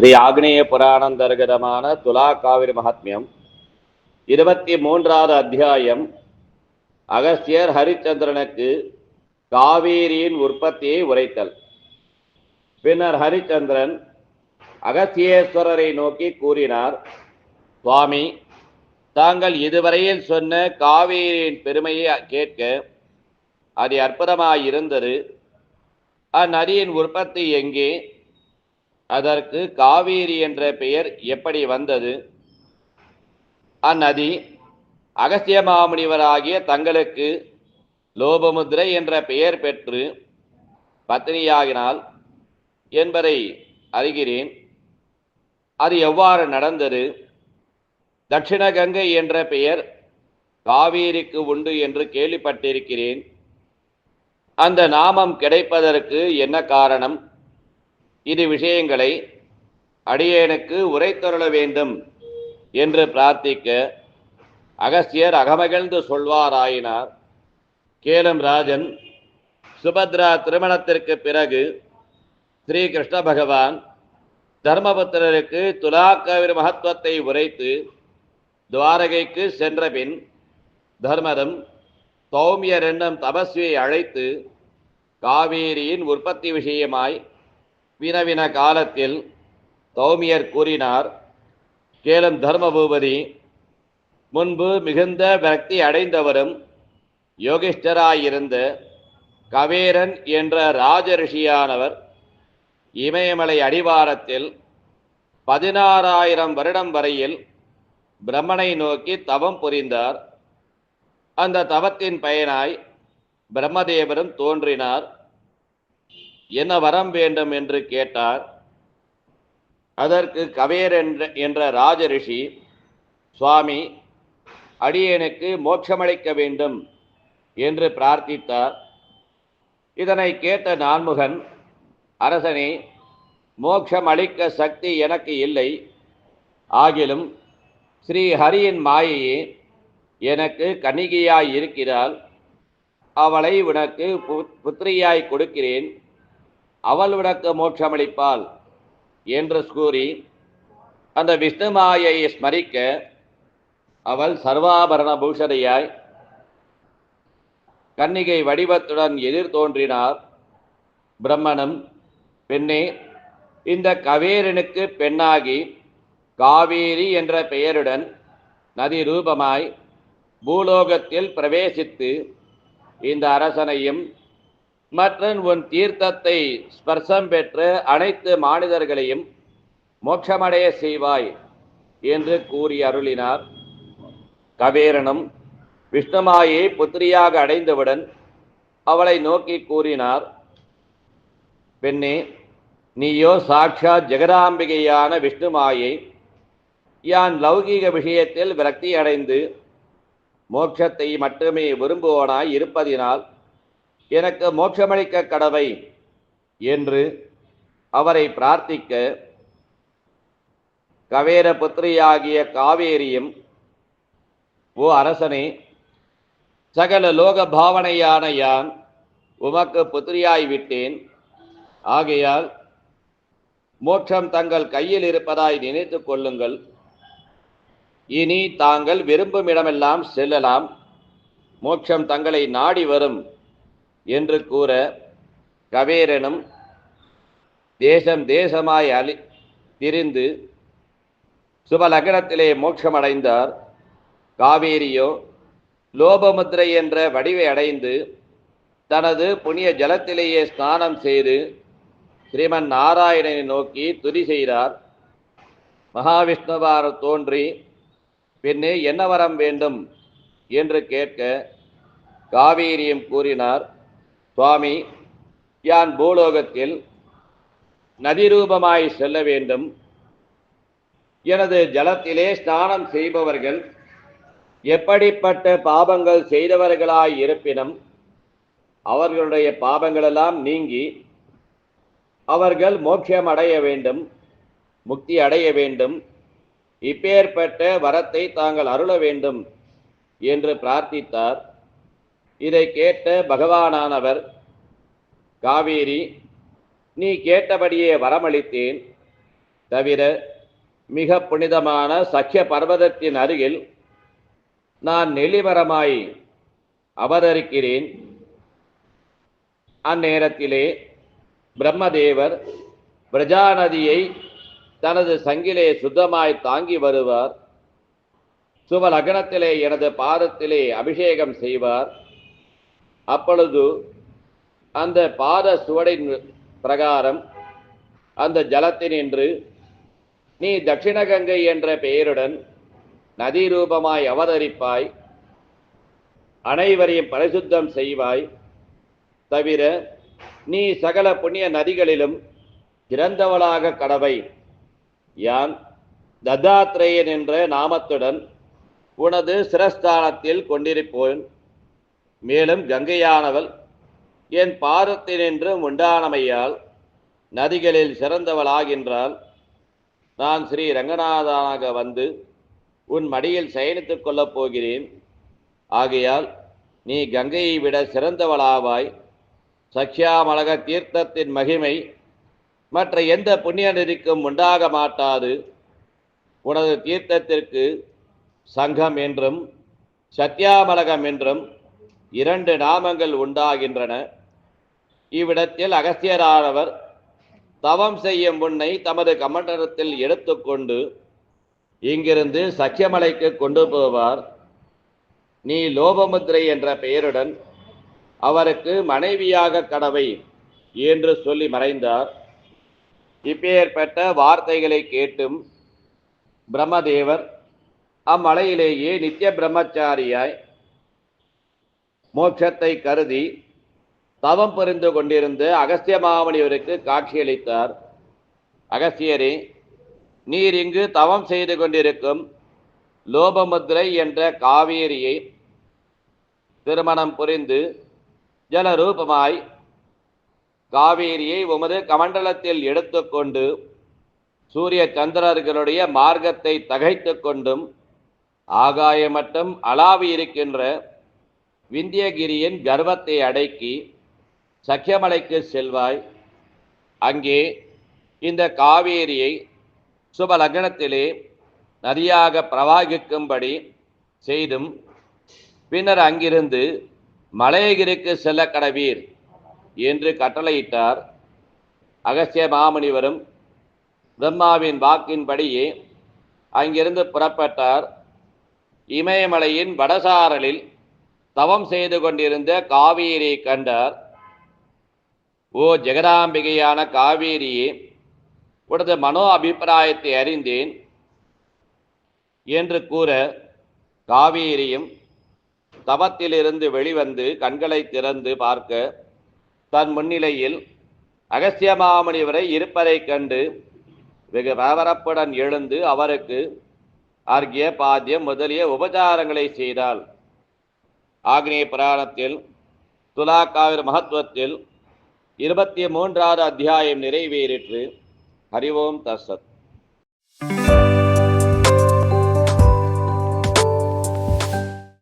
ஸ்ரீ ஆக்னேய புராணந்தர்கதமான துலா காவிரி மகாத்மியம் இருபத்தி மூன்றாவது அத்தியாயம். அகஸ்தியர் ஹரிச்சந்திரனுக்கு காவேரியின் உற்பத்தியை உரைத்தல். பின்னர் ஹரிச்சந்திரன் அகஸ்தியேஸ்வரரை நோக்கி கூறினார் சுவாமி தாங்கள் இதுவரையில் சொன்ன காவேரியின் பெருமையை கேட்க அது அற்புதமாயிருந்தது. அந்நதியின் உற்பத்தி எங்கே? அதற்கு காவேரி என்ற பெயர் எப்படி வந்தது? அந்நதி அகஸ்திய மாமுனிவராகிய தங்களுக்கு லோபமுத்ரை என்ற பெயர் பெற்று பத்தினியாகினால் என்பதை அறிகிறேன். அது எவ்வாறு நடந்தது? தட்சிண கங்கை என்ற பெயர் காவேரிக்கு உண்டு என்று கேள்விப்பட்டிருக்கிறேன். அந்த நாமம் கிடைப்பதற்கு என்ன காரணம்? இது விஷயங்களை அடியேனுக்கு உரைத்தருள வேண்டும் என்று பிரார்த்திக்க அகஸ்தியர் அகமகிழ்ந்து சொல்வாராயினார். கேலம் ராஜன் சுபத்ரா திருமணத்திற்கு பிறகு ஸ்ரீ கிருஷ்ண பகவான் தர்மபுத்திரருக்கு துலாக்கவிர் மகத்துவத்தை உரைத்து துவாரகைக்கு சென்றபின் தர்மரும் சௌமியர் என்னும் தபஸ்வியை அழைத்து காவேரியின் உற்பத்தி விஷயமாய் வினவின காலத்தில் தௌமியர் கூறினார் கேளும் தர்மபூபதி முன்பு மிகுந்த பக்தி அடைந்தவரும் யோகிஷ்டராயிருந்த கவேரன் என்ற ராஜரிஷியானவர் இமயமலை அடிவாரத்தில் பதினாறாயிரம் வருடம் வரையில் பிரம்மனை நோக்கி தவம் புரிந்தார். அந்த தவத்தின் பயனாய் பிரம்மதேவரும் தோன்றினார். என்ன வரம் வேண்டும் என்று கேட்டார். அதற்கு கவேர் என்ற என்ற ராஜரிஷி சுவாமி அடியேனுக்கு மோட்சமளிக்க வேண்டும் என்று பிரார்த்தித்தார். இதனை கேட்ட நான்முகன் அரசனே மோட்சம் அளிக்க சக்தி எனக்கு இல்லை. ஆகிலும் ஸ்ரீ ஹரியின் மாயையே எனக்கு கன்னிகையாய் இருக்கிறாள். அவளை உனக்கு புத்திரியாய் கொடுக்கிறேன். அவள் விளக்க மோட்சமளிப்பாள் என்று கூறி அந்த விஷ்ணுமாயை ஸ்மரிக்க அவள் சர்வாபரண பூஷணையாய் கன்னிகை வடிவத்துடன் எதிர் தோன்றினார். பிரம்மனும் பெண்ணே இந்த கவேரனுக்கு பெண்ணாகி காவேரி என்ற பெயருடன் நதி ரூபமாய் பூலோகத்தில் பிரவேசித்து இந்த அரசனையும் மற்றும் உன் தீர்த்தத்தை ஸ்பர்சம் பெற்று அனைத்து மானிடர்களையும் மோட்சமடைய செய்வாய் என்று கூறி அருளினார். கவேரனும் விஷ்ணுமாயை புத்திரியாக அடைந்தவுடன் அவளை நோக்கி கூறினார் பெண்ணே நீயோ சாட்சா ஜெகதாம்பிகையான விஷ்ணுமாயை யான் லௌகீக விஷயத்தில் விரக்தி அடைந்து மோட்சத்தை மட்டுமே விரும்புவோனாய் இருப்பதினால் எனக்கு மோட்சமளிக்க கடவை என்று அவரை பிரார்த்திக்க கவேர புத்திரியாகிய காவேரியும் ஓ அரசனே சகல லோக பாவனையான யான் உமக்கு புத்திரியாய் விட்டேன். ஆகையால் மோட்சம் தங்கள் கையில் இருப்பதாய் நினைத்து கொள்ளுங்கள். இனி தாங்கள் விரும்பும் இடமெல்லாம் செல்லலாம். மோட்சம் தங்களை நாடி வரும். என்று கூற கவேரனும் தேசம் தேசமாய் அலி திரிந்து சுபலக்னத்திலே மோட்சமடைந்தார். காவேரியோ லோபமுத்திரை என்ற வடிவை அடைந்து தனது புனிய ஜலத்திலேயே ஸ்நானம் செய்து ஸ்ரீமன் நாராயணனை நோக்கி துதி செய்தார். மகாவிஷ்ணுவார் தோன்றி பின்னே என்ன வரம் வேண்டும்? என்று கேட்க காவேரியும் கூறினார். சுவாமி யான் பூலோகத்தில் நதிரூபமாய் செல்ல வேண்டும். எனது ஜலத்திலே ஸ்நானம் செய்பவர்கள் எப்படிப்பட்ட பாபங்கள் செய்தவர்களாய் இருப்பினும் அவர்களுடைய பாபங்களெல்லாம் நீங்கி அவர்கள் மோட்சம் அடைய வேண்டும் முக்தி அடைய வேண்டும். இப்பேற்பட்ட வரத்தை தாங்கள் அருள வேண்டும் என்று பிரார்த்தித்தார். இதை கேட்ட பகவானானவர் காவேரி நீ கேட்டபடியே வரமளித்தேன். தவிர மிக புனிதமான சக்கிய பர்வதத்தின் அருகில் நான் நெளிமரமாய் அவதரிக்கிறேன். அந்நேரத்திலே பிரம்மதேவர் பிரஜாநதியை தனது சங்கிலே சுத்தமாய் தாங்கி வருவார். சுவலக்னத்திலே எனது பாதத்திலே அபிஷேகம் செய்வார். அப்பொழுது அந்த பாத சுவடின் பிரகாரம் அந்த ஜலத்தினின்று நீ தட்சிணகங்கை என்ற பெயருடன் நதி ரூபமாய் அவதரிப்பாய் அனைவரையும் பரிசுத்தம் செய்வாய் தவிர நீ சகல புண்ணிய நதிகளிலும் சிறந்தவளாக கடவை. யான் தத்தாத்ரேயன் என்ற நாமத்துடன் உனது சிரஸ்தானத்தில் கொண்டிருப்போன். மேலும் கங்கையானவள் என் பாரத்தினின்றும் உண்டானமையால் நதிகளில் சிறந்தவளாகின்றாள். நான் ஸ்ரீ ரங்கநாதனாக வந்து உன் மடியில் சயனித்துக் கொள்ளப் போகிறேன். ஆகையால் நீ கங்கையை விட சிறந்தவளாவாய். சக்யாமலக தீர்த்தத்தின் மகிமை மற்ற எந்த புண்ணிய நெறிக்கும் உண்டாக மாட்டாது. உனது தீர்த்தத்திற்கு சங்கம் என்றும் சத்யாமலகம் என்றும் இரண்டு நாமங்கள் உண்டாகின்றன. இவ்விடத்தில் அகஸ்தியரானவர் தவம் செய்யும் முன்னை தமது கமண்டலத்தில் எடுத்துக்கொண்டு இங்கிருந்து சக்கியமலைக்கு கொண்டு போவார். நீ லோபமுத்ரை என்ற பெயருடன் அவருக்கு மனைவியாக கடவை என்று சொல்லி மறைந்தார். இப்பேற்பட்ட வார்த்தைகளை கேட்டும் பிரம்மதேவர் அம்மலையிலேயே நித்திய பிரம்மச்சாரியாய் மோட்சத்தை கருதி தவம் புரிந்து கொண்டிருந்து அகஸ்திய மாமனிவருக்கு காட்சியளித்தார். அகஸ்தியரே நீர் இங்கு தவம் செய்து கொண்டிருக்கும் லோபமுத்ரை என்ற காவேரியை திருமணம் புரிந்து ஜலரூபமாய் காவேரியை உமது கமண்டலத்தில் எடுத்துக்கொண்டு சூரிய சந்திரர்களுடைய மார்க்கத்தை தகைத்து கொண்டும் ஆகாயமட்டும் அளாவி இருக்கின்ற விந்தியகிரியின் கர்வத்தை அடக்கி சக்கியமலைக்கு செல்வாய். அங்கே இந்த காவேரியை சுப லக்னத்திலே நதியாக பிரவாகிக்கும்படி செய்தும் பின்னர் அங்கிருந்து மலையகிரிக்கு செல்ல கடவீர் என்று கட்டளையிட்டார். அகஸ்திய மாமுனிவரும் பிரம்மாவின் வாக்கின்படியே அங்கிருந்து புறப்பட்டார். இமயமலையின் வடசாரலில் தவம் செய்து கொண்டிருந்த காவேரி கண்டார் ஓ ஜெகதாம்பிகையான காவேரியே உனது மனோ அபிப்பிராயத்தை அறிந்தேன் என்று கூற காவேரியும் தவத்திலிருந்து வெளிவந்து கண்களை திறந்து பார்க்க தன் முன்னிலையில் அகஸ்தியமாமுனிவரை இருப்பதைக் கண்டு வெகு பரபரப்புடன் எழுந்து அவருக்கு அர்க்கிய பாத்தியம் முதலிய உபச்சாரங்களை செய்தாள் ஆக்னேய புராணத்தில் துலாக்காவிர மகத்துவத்தில் இருபத்தி மூன்றாவது அத்தியாயம் நிறைவேறிற்று. ஹரிவோம் தசத்